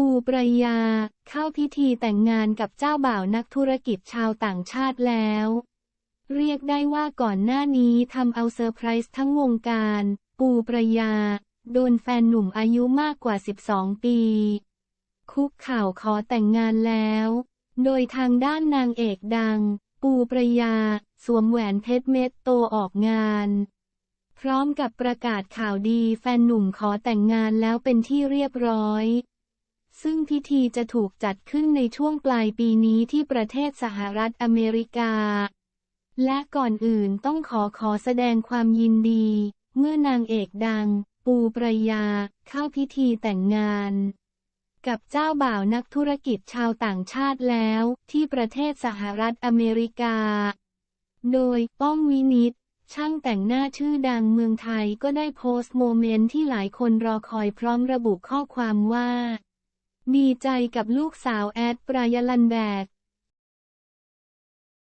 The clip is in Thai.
ปูปรยา เข้าพิธีแต่งงานกับเจ้าบ่าวนักธุรกิจชาวต่างชาติแล้ว เรียกได้ว่าก่อนหน้านี้ทำเอาเซอร์ไพรส์ทั้งวงการ ปูปรยา โดนแฟนหนุ่มอายุมากกว่า 12 ปี คุกข่าวขอแต่งงานแล้ว โดยทางด้านนางเอกดัง ปูปรยา สวมแหวนเพชรเม็ดโตออกงานพร้อมกับประกาศข่าวดีแฟนหนุ่มขอแต่งงานแล้วเป็นที่เรียบร้อย ซึ่งพิธีจะถูกจัดขึ้นในช่วงปลายปีนี้ที่ประเทศสหรัฐอเมริกา และก่อนอื่นต้องขอขอแสดงความยินดี เมื่อนางเอกดัง ปูปรายา เข้าพิธีแต่งงาน กับเจ้าบ่าวนักธุรกิจชาวต่างชาติแล้ว ที่ประเทศสหรัฐอเมริกา โดยป้องวินิตช่างแต่งหน้าชื่อดังเมืองไทยก็ได้โพสต์โมเมนต์ที่หลายคนรอคอยพร้อมระบุข้อความว่า ดีใจกับลูกสาวแอดปรายลันแบก